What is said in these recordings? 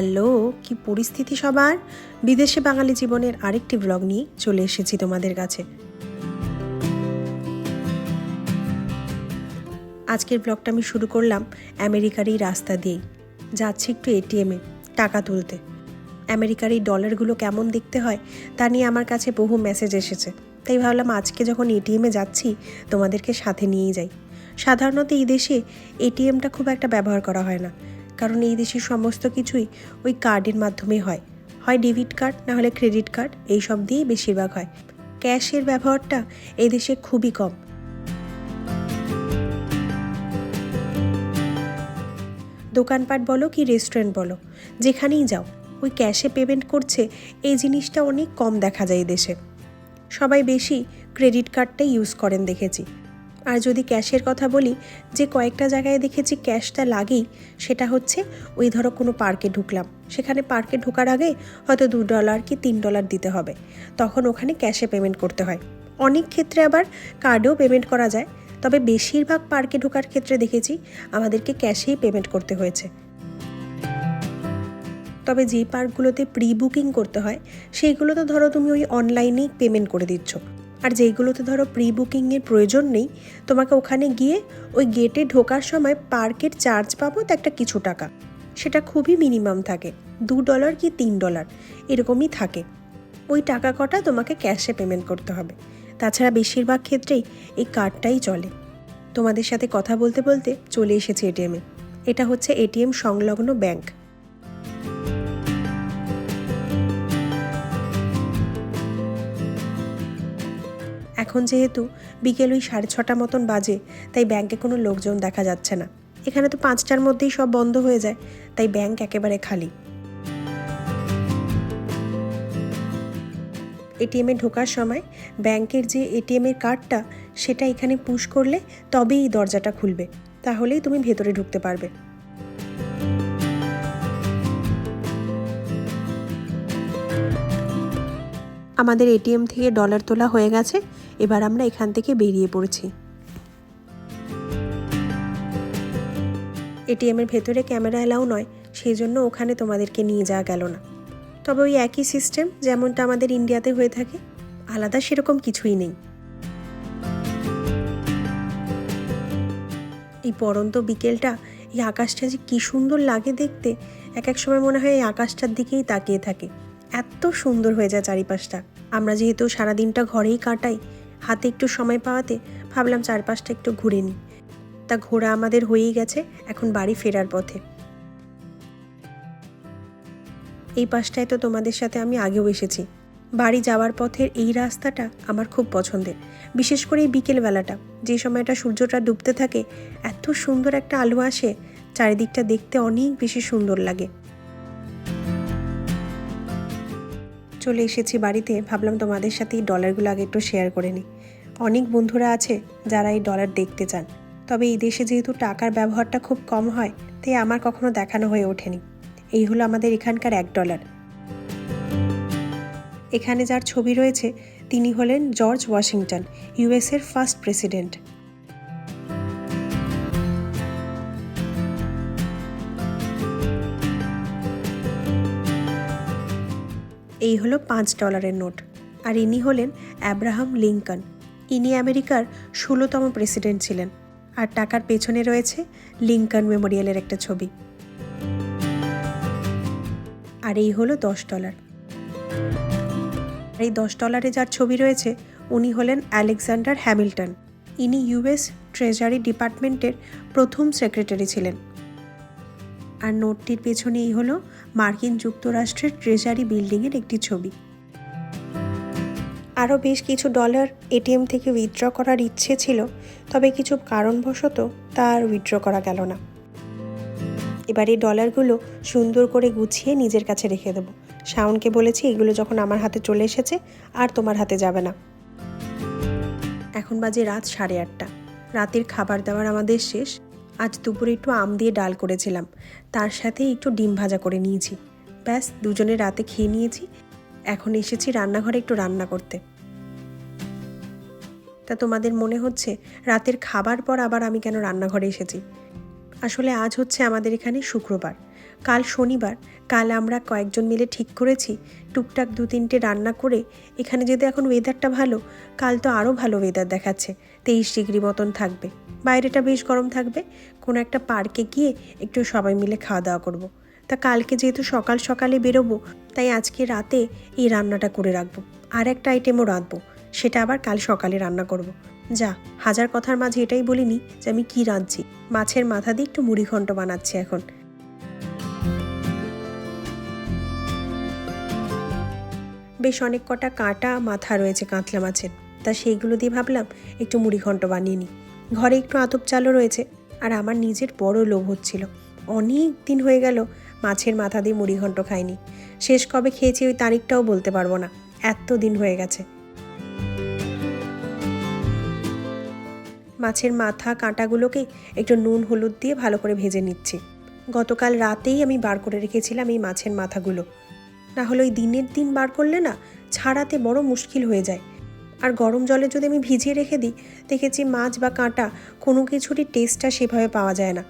Hello, কি পরিস্থিতি সবার? বিদেশে বাঙালি জীবনের আরেকটি ব্লগ নিয়ে চলে এসেছি তোমাদের কাছে। আজকের ব্লগটা আমি শুরু করলাম আমেরিকার এই রাস্তা দিয়েই। যাচ্ছি একটু এটিএমে টাকা তুলতে। আমেরিকার এই ডলারগুলো কেমন দেখতে হয়, তা নিয়ে আমার কাছে বহু মেসেজ এসেছে। তাই ভাবলাম আজকে যখন এটিএমে যাচ্ছি, তোমাদেরকে সাথে নিয়েই যাই। সাধারণত এই দেশে এটিএমটা খুব একটা ব্যবহার করা হয় না। কারণ এই দেশের সমস্ত কিছুই ওই কার্ডের মাধ্যমে হয়। হয় ডেবিট কার্ড না হলে ক্রেডিট কার্ড এই সব দিয়েই বেশিরভাগ হয়। ক্যাশের ব্যবহারটা এই দেশে খুবই কম। দোকানপাট বলো কি রেস্টুরেন্ট বলো, যেখানেই যাও, ওই ক্যাশে পেমেন্ট করছে, এই জিনিসটা অনেক কম দেখা যায় দেশে। সবাই বেশি ক্রেডিট কার্ডটাই ইউজ করেন দেখেছি। আর যদি ক্যাশের কথা বলি, যে কয়েকটা জায়গায় দেখেছি ক্যাশটা লাগেই, সেটা হচ্ছে ওই ধরো কোনো পার্কে ঢুকলাম। সেখানে পার্কে ঢোকার আগে হয়তো দু ডলার কি তিন ডলার দিতে হবে। তখন ওখানে ক্যাশে পেমেন্ট করতে হয়। অনেক ক্ষেত্রে আবার কার্ডেও পেমেন্ট করা যায়। তবে বেশিরভাগ পার্কে ঢোকার ক্ষেত্রে দেখেছি আমাদেরকে ক্যাশেই পেমেন্ট করতে হয়েছে। তবে যে পার্কগুলোতে প্রি বুকিং করতে হয়, সেইগুলো তো ধরো তুমি ওই অনলাইনেই পেমেন্ট করে দিচ্ছ। আর যেইগুলোতে ধরো প্রি বুকিংয়ের প্রয়োজন নেই, তোমাকে ওখানে গিয়ে ওই গেটে ঢোকার সময় পার্কের চার্জ পাবো তো একটা কিছু টাকা। সেটা খুবই মিনিমাম থাকে, দু ডলার কি তিন ডলার এরকমই থাকে। ওই টাকা কটা তোমাকে ক্যাশে পেমেন্ট করতে হবে। তাছাড়া বেশিরভাগ ক্ষেত্রেই এই কার্ডটাই চলে। তোমাদের সাথে কথা বলতে বলতে চলে এসেছে এটিএমে এটা হচ্ছে এটিএম সংলগ্ন ব্যাংক এখন যেহেতু বিকেল ওই সাড়ে ছটা মতন বাজে, তাই ব্যাংকে কোনো লোকজন দেখা যাচ্ছে না। এখানে তো পাঁচটার মধ্যেই সব বন্ধ হয়ে যায়, তাই ব্যাংক একেবারে খালি। এটিএমে ঢোকার সময় ব্যাংকের যে এটিএমের কার্ডটা, সেটা এখানে পুশ করলে তবেই দরজাটা খুলবে। তাহলেই তুমি ভেতরে ঢুকতে পারবে। আমাদের এটিএম থেকে ডলার তোলা হয়ে গেছে। এবার আমরা এখান থেকে বেরিয়ে পড়েছি। এটিএমের ভেতরে ক্যামেরা অ্যালাউ নয়, সেই জন্য ওখানে তোমাদেরকে নিয়ে যাওয়া গেল না। তবে ওই একই সিস্টেম যেমনটা আমাদের ইন্ডিয়াতে হয়ে থাকে, আলাদা সেরকম কিছুই নেই। এই পরন্ত বিকেলটা, এই আকাশটা যে কী সুন্দর লাগে দেখতে এক এক সময় মনে হয় এই আকাশটার দিকেই তাকিয়ে থাকে। এত সুন্দর হয়ে যায় চারিপাশটা। আমরা যেহেতু সারাদিনটা ঘরেই কাটাই, হাতে একটু সময় পাওয়াতে ভাবলাম চারপাশটা একটু ঘুরে নিই। তা ঘোরা আমাদের হয়েই গেছে, এখন বাড়ি ফেরার পথে। এই পাশটায় তো তোমাদের সাথে আমি আগেও এসেছি। বাড়ি যাওয়ার পথের এই রাস্তাটা আমার খুব পছন্দের, বিশেষ করে এই বিকেলবেলাটা। যে সময়টা সূর্যটা ডুবতে থাকে, এত সুন্দর একটা আলো আসে, চারিদিকটা দেখতে অনেক বেশি সুন্দর লাগে। চলে এসেছি বাড়িতে, ভাবলাম তোমাদের সাথে এই ডলারগুলো আগে একটু শেয়ার করে নিই। অনেক বন্ধুরা আছে যারা এই ডলার দেখতে চান। তবে এই দেশে যেহেতু টাকার ব্যবহারটা খুব কম হয়, তাই আমার কখনো দেখানো হয়ে ওঠেনি। এই হলো আমাদের এখানকার এক ডলার এখানে যার ছবি রয়েছে, তিনি হলেন জর্জ ওয়াশিংটন ইউএসের ফার্স্ট প্রেসিডেন্ট এই হলো পাঁচ ডলারের নোট। আর ইনি হলেন অ্যাব্রাহাম লিঙ্কন। ইনি আমেরিকার ষোলোতম প্রেসিডেন্ট ছিলেন। আর টাকার পেছনে রয়েছে লিঙ্কন মেমোরিয়ালের একটা ছবি। আর এই হলো দশ ডলার। এই দশ ডলারে যার ছবি রয়েছে, উনি হলেন আলেকজান্ডার হ্যামিল্টন। ইনি ইউএস ট্রেজারি ডিপার্টমেন্টের প্রথম সেক্রেটারি ছিলেন। আর নোটটির পেছনে এই হলো মার্কিন যুক্তরাষ্ট্রের ট্রেজারি বিল্ডিংয়ের একটি ছবি। আরও বেশ কিছু ডলার এটিএম থেকে উইথড্র করার ইচ্ছে ছিল, তবে কিছু কারণবশত তা আর উইথড্র করা গেল না। এবার এই ডলারগুলো সুন্দর করে গুছিয়ে নিজের কাছে রেখে দেবো। শাওনকে বলেছি, এগুলো যখন আমার হাতে চলে এসেছে, আর তোমার হাতে যাবে না। এখন বাজে রাত সাড়ে আটটা। রাতের খাবার দাবার আমাদের শেষ। আজ দুপুরে একটু আম দিয়ে ডাল করেছিলাম। তার সাথে একটু ডিম ভাজা করে নিয়েছি। ব্যাস, দুজনে রাতে খেয়ে নিয়েছি। এখন এসেছি রান্নাঘরে একটু রান্না করতে। তা তোমাদের মনে হচ্ছে রাতের খাবার পর আবার আমি কেন রান্নাঘরে এসেছি? আসলে আজ হচ্ছে আমাদের এখানে শুক্রবার। কাল শনিবার। কাল আমরা কয়েকজন মিলে ঠিক করেছি টুকটাক দু তিনটে রান্না করে এখানে যদি এখন ওয়েদারটা ভালো, কাল তো আরও ভালো ওয়েদার দেখাচ্ছে। তেইশ ডিগ্রি মতন থাকবে। বাইরেটা বেশ গরম থাকবে। কোনো একটা পার্কে গিয়ে একটু সবাই মিলে খাওয়া দাওয়া করব। তা কালকে যেহেতু সকাল সকালে বেরোবো, তাই আজকে রাতে এই রান্নাটা করে রাখব। আর একটা আইটেমও রাঁধবো, সেটা আবার কাল সকালে রান্না করব। যা, হাজার কথার মাঝে এটাই বলিনি যে আমি কি রাঁধছি। মাছের মাথা দিয়ে একটু মুড়ি ঘন্ট বানাচ্ছি এখন। বেশ অনেক কটা কাটা মাথা রয়েছে কাতলা মাছের। তা সেইগুলো দিয়ে ভাবলাম একটু মুড়ি ঘন্ট বানিয়ে নিই। ঘরে একটু আতপ চালও রয়েছে, আর আমার নিজের বড় লোভ হচ্ছিল। অনেক দিন হয়ে গেল, মাছের মাথা দিয়ে মুড়ি ঘন্ট খাইনি। শেষ কবে খেয়েছি ওই তারিখটাও বলতে পারব না, এত দিন হয়ে গেছে। মাছের মাথা কাঁটাগুলোকে একটু নুন, হলুদ দিয়ে ভালো করে ভেজে নিচ্ছি। গতকাল রাতেই আমি বার করে রেখেছিলাম এই মাছের মাথাগুলো। না হলে ওই দিনের দিন বার করলে না, ছাড়াতে বড় মুশকিল হয়ে যায়। আর গরম জলে যদি আমি ভিজিয়ে রেখে দিই, দেখেছি মাছ বা কাঁটা কোনো কিছুরই টেস্টটা সেভাবে পাওয়া যায় না।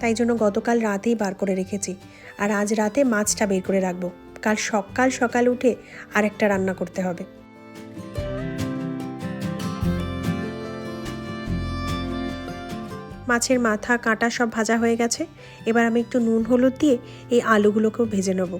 তাই জন্য গতকাল রাতেই বার করে রেখেছি। আর আজ রাতে মাছটা বের করে রাখব। কাল সকাল সকাল উঠে আরেকটা রান্না করতে হবে। মাছের মাথা, কাঁটা সব ভাজা হয়ে গেছে। এবার আমি একটু নুন, হলুদ দিয়ে এই আলুগুলোকেও ভেজে নেব।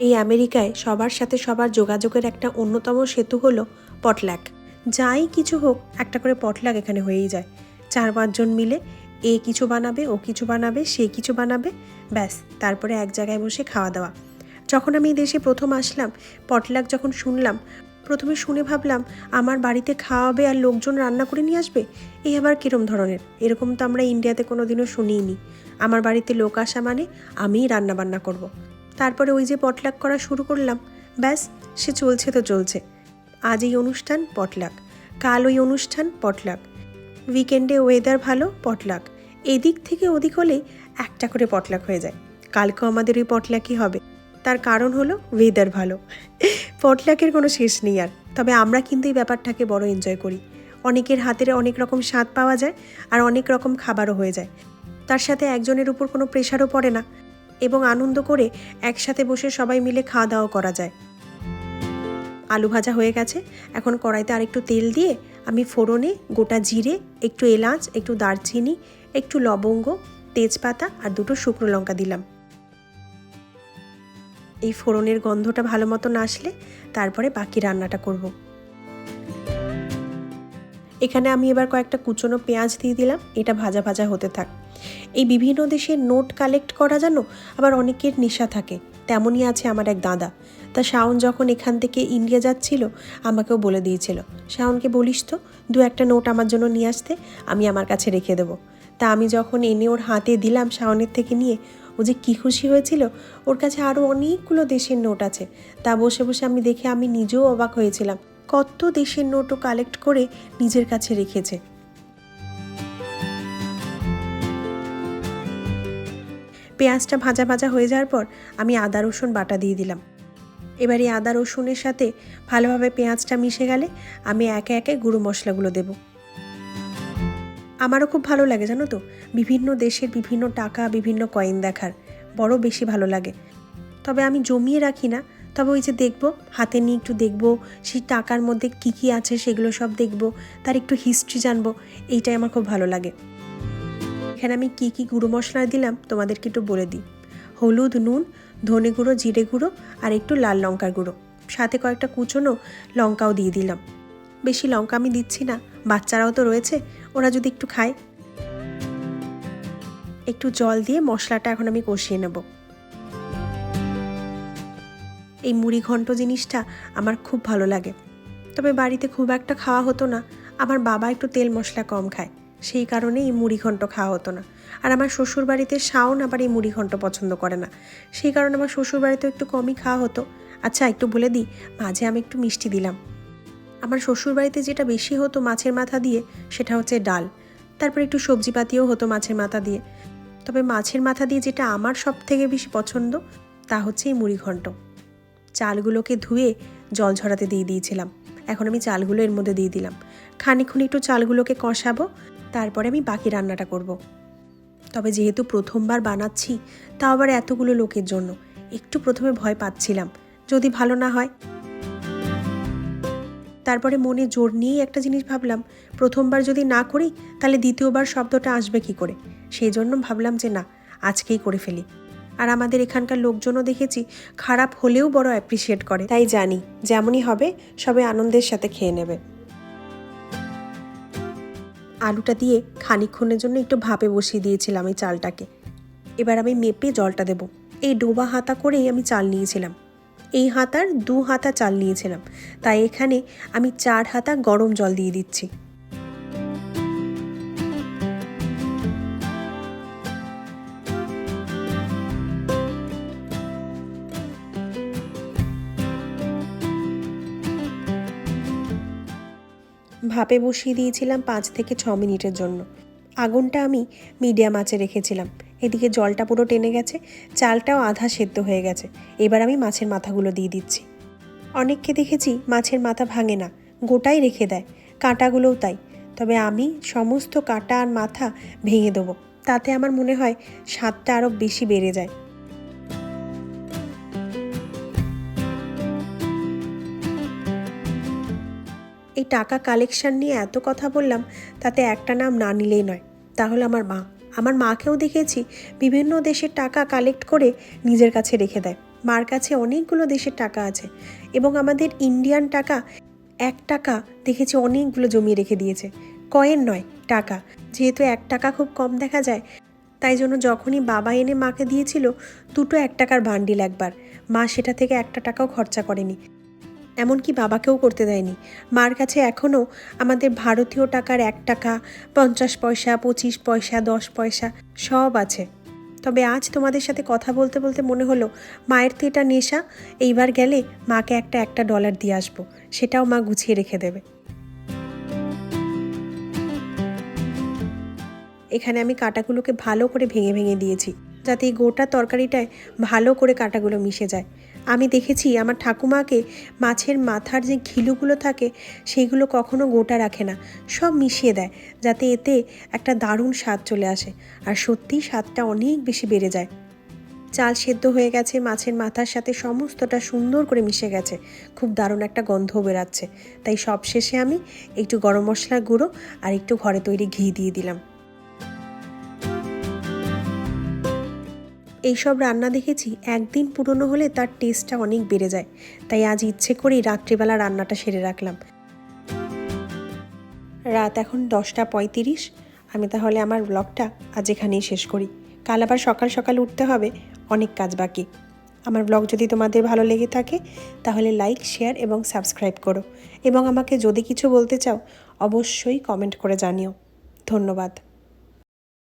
এই আমেরিকায় সবার সাথে সবার যোগাযোগের একটা অন্যতম সেতু হলো পটল্যাক। যাই কিছু হোক, একটা করে পটলাক এখানে হয়েই যায়। চার পাঁচজন মিলে এ কিছু বানাবে, ও কিছু বানাবে, সে কিছু বানাবে, ব্যাস, তারপরে এক জায়গায় বসে খাওয়া দাওয়া। যখন আমি দেশে প্রথম আসলাম পটলাক যখন শুনলাম, প্রথমে শুনে ভাবলাম, আমার বাড়িতে খাওয়াবে আর লোকজন রান্না করে নিয়ে আসবে? এই আবার কিরম ধরনের? এরকম তো আমরা ইন্ডিয়াতে কোনো দিনও শুনিনি আমার বাড়িতে লোক আসা মানে আমিই রান্না বান্না করব। তারপরে ওই যে পটলাক করা শুরু করলাম, ব্যাস, সে চলছে তো চলছে। আজ এই অনুষ্ঠান পটলাক, কাল ওই অনুষ্ঠান পটলাক। উইকেন্ডে ওয়েদার ভালো, পটলাক। এদিক থেকে ওদিক হলেই একটা করে পটলাক হয়ে যায়। কালকেও আমাদের ওই পটলাকই হবে। তার কারণ হলো ওয়েদার ভালো। পটলাকের কোনো শেষ নেই আর। তবে আমরা কিন্তু এই ব্যাপারটাকে বড় এনজয় করি। অনেকের হাতের অনেক রকম স্বাদ পাওয়া যায় আর অনেক রকম খাবারও হয়ে যায়। তার সাথে একজনের উপর কোনো প্রেশারও পড়ে না। এবং আনন্দ করে একসাথে বসে সবাই মিলে খাওয়া দাওয়া করা যায়। আলু ভাজা হয়ে গেছে। এখন কড়াইতে আরেকটু তেল দিয়ে আমি ফোড়নে গোটা জিরে, একটু এলাচ, একটু দারচিনি, একটু লবঙ্গ, তেজপাতা আর দুটো শুকনো লঙ্কা দিলাম। এই ফোড়নের গন্ধটা ভালো মতো না আসলে তারপরে বাকি রান্নাটা করব। এখানে আমি এবার কয়েকটা কুচনো পেঁয়াজ দিয়ে দিলাম। এটা ভাজা ভাজা হতে থাক। এই বিভিন্ন দেশের নোট কালেক্ট করা জানো আবার অনেকের নেশা থাকে। তেমনই আছে আমার এক দাদা। তা শাওন যখন এখান থেকে ইন্ডিয়া যাচ্ছিল, আমাকেও বলে দিয়েছিল, শাওনকে বলিস তো, দু একটা নোট আমার জন্য নিয়ে আসতে, আমি আমার কাছে রেখে দেবো। তা আমি যখন এনে ওর হাতে দিলাম শাওনের থেকে নিয়ে, ও যে কী খুশি হয়েছিল, ওর কাছে আরও অনেকগুলো দেশের নোট আছে। তা বসে বসে আমি দেখে আমি নিজেও অবাক হয়েছিলাম। কত দেশের নোটও কালেক্ট করে নিজের কাছে রেখেছে। পেঁয়াজটা ভাজা ভাজা হয়ে যাওয়ার পর আমি আদা, রসুন বাটা দিয়ে দিলাম। এবার এই আদা, রসুনের সাথে ভালোভাবে পেঁয়াজটা মিশে গেলে আমি একে একে গুঁড়ো মশলাগুলো দেব। আমারও খুব ভালো লাগে, জানো তো? বিভিন্ন দেশের বিভিন্ন টাকা, বিভিন্ন কয়েন দেখার। বড় বেশি ভালো লাগে। তবে আমি জমিয়ে রাখি না। তবে ওই যে দেখব, হাতে নিয়ে একটু দেখব, সেই টাকার মধ্যে কী কী আছে সেগুলো সব দেখব, তার একটু হিস্ট্রি জানব, এইটাই আমার খুব ভালো লাগে। এখানে আমি কী কী গুঁড়ো মশলা দিলাম তোমাদেরকে একটু বলে দিই। হলুদ, নুন, ধনে গুঁড়ো, জিরে গুঁড়ো আর একটু লাল লঙ্কার গুঁড়ো। সাথে কয়েকটা কুচোনো লঙ্কাও দিয়ে দিলাম। বেশি লঙ্কা আমি দিচ্ছি না, বাচ্চারাও তো রয়েছে, ওরা যদি একটু খায়। একটু জল দিয়ে মশলাটা এখন আমি কষিয়ে নেব। এই মুড়ি ঘন্ট জিনিসটা আমার খুব ভালো লাগে। তবে বাড়িতে খুব একটা খাওয়া হতো না, আমার বাবা একটু তেল মশলা কম খায়। সেই কারণে এই মুড়ি ঘন্ট খাওয়া হতো না। আর আমার শ্বশুর বাড়িতে শাওন আবার এই মুড়ি ঘন্ট পছন্দ করে না। সেই কারণে আমার শ্বশুর বাড়িতেও একটু কমই খাওয়া হতো। আচ্ছা একটু বলে দিই, মাঝে আমি একটু মিষ্টি দিলাম। আমার শ্বশুর বাড়িতে যেটা বেশি হতো মাছের মাথা দিয়ে, সেটা হচ্ছে ডাল। তারপর একটু সবজিপাতিও হতো মাছের মাথা দিয়ে। তবে মাছের মাথা দিয়ে যেটা আমার সব থেকে বেশি পছন্দ, তা হচ্ছে এই মুড়ি ঘন্ট চালগুলোকে ধুয়ে জল ঝরাতে দিয়ে দিয়েছিলাম। এখন আমি চালগুলো এর মধ্যে দিয়ে দিলাম। খানিক্ষণ একটু চালগুলোকে কষাবো। তারপরে আমি বাকি রান্নাটা করব। তবে যেহেতু প্রথমবার বানাচ্ছি তা আবার এতগুলো লোকের জন্য। একটু প্রথমে ভয় পাচ্ছিলাম, যদি ভালো না হয়। তারপরে মনে জোর নিয়েই একটা জিনিস ভাবলাম, প্রথমবার যদি না করি, তাহলে দ্বিতীয়বার শব্দটা আসবে কি করে? সেই জন্য ভাবলাম যে না, আজকেই করে ফেলি। আর আমাদের এখানকার লোকজনও দেখেছি, খারাপ হলেও বড় অ্যাপ্রিসিয়েট করে। তাই জানি, যেমনই হবে, সবাই আনন্দের সাথে খেয়ে নেবে। আলুটা দিয়ে খানিক্ষণের জন্য একটু ভাপে বসিয়ে দিয়েছিলাম এই চালটাকে। এবার আমি মেপে জলটা দেব। এই ডোবা হাতা করেই আমি চাল নিয়েছিলাম। এই হাতার দু হাতা চাল নিয়েছিলাম। তাই এখানে আমি চার হাতা গরম জল দিয়ে দিচ্ছি। ভাপে বসিয়ে দিয়েছিলাম পাঁচ থেকে ছ মিনিটের জন্য। আগুনটা আমি মিডিয়াম আঁচে রেখেছিলাম। এদিকে জলটা পুরো টেনে গেছে, চালটাও আধা সেদ্ধ হয়ে গেছে। এবার আমি মাছের মাথাগুলো দিয়ে দিচ্ছি। অনেককে দেখেছি মাছের মাথা ভাঙে না, গোটাই রেখে দেয়, কাঁটাগুলোও তাই। তবে আমি সমস্ত কাঁটা আর মাথা ভেঙে দেবো, তাতে আমার মনে হয় স্বাদটা আরও বেশি বেড়ে যায়। এই টাকা কালেকশন নিয়ে এত কথা বললাম, তাতে একটা নাম না নিলেই নয়। তাহলে আমার মা। আমার মাকেও দেখেছি, বিভিন্ন দেশের টাকা কালেক্ট করে নিজের কাছে রেখে দেয়। মার কাছে অনেকগুলো দেশের টাকা আছে এবং আমাদের ইন্ডিয়ান টাকা, এক টাকা দেখেছি অনেকগুলো জমিয়ে রেখে দিয়েছে। কয়েন নয়, টাকা। যেহেতু এক টাকা খুব কম দেখা যায়, তাই জন্য যখনই বাবা এনে মাকে দিয়েছিল, দুটো এক টাকার বান্ডিল একবার। মা সেটা থেকে একটা টাকাও খরচা করেনি। এমনকি বাবাকেও করতে দেয়নি। মার কাছে এখনও আমাদের ভারতীয় টাকার এক টাকা, পঞ্চাশ পয়সা, পঁচিশ পয়সা, দশ পয়সা সব আছে। তবে আজ তোমাদের সাথে কথা বলতে বলতে মনে হলো, মায়ের তো এটা নেশা, এইবার গেলে মাকে একটা একটা ডলার দিয়ে আসব, সেটাও মা গুছিয়ে রেখে দেবে। এখানে আমি কাটাগুলোকে ভালো করে ভেঙে ভেঙে দিয়েছি, যাতে এই গোটা তরকারিটায় ভালো করে কাটাগুলো মিশে যায়। আমি দেখেছি আমার ঠাকুমাকে মাছের মাথার যে ঘিলুগুলো থাকে সেইগুলো কখনো গোটা রাখে না। সব মিশিয়ে দেয়, যাতে এতে একটা দারুণ স্বাদ চলে আসে। আর সত্যিই স্বাদটা অনেক বেশি বেড়ে যায়। চাল সেদ্ধ হয়ে গেছে, মাছের মাথার সাথে সমস্তটা সুন্দর করে মিশে গেছে। খুব দারুণ একটা গন্ধও বেরাচ্ছে তাই সব শেষে আমি একটু গরম মশলার গুঁড়ো আর একটু ঘরে তৈরি ঘি দিয়ে দিলাম। এইসব রান্না দেখেছি, একদিন পুরনো হলে তার টেস্টটা অনেক বেড়ে যায়। তাই আজ ইচ্ছে করেই রাত্রিবেলা রান্নাটা সেরে রাখলাম। রাত এখন দশটা পঁয়ত্রিশ। আমি তাহলে আমার ব্লগটা আজ এখানেই শেষ করি। কাল আবার সকাল সকাল উঠতে হবে, অনেক কাজ বাকি। আমার ব্লগ যদি তোমাদের ভালো লেগে থাকে, তাহলে লাইক শেয়ার এবং সাবস্ক্রাইব করো। এবং আমাকে যদি কিছু বলতে চাও, অবশ্যই কমেন্ট করে জানিও। ধন্যবাদ।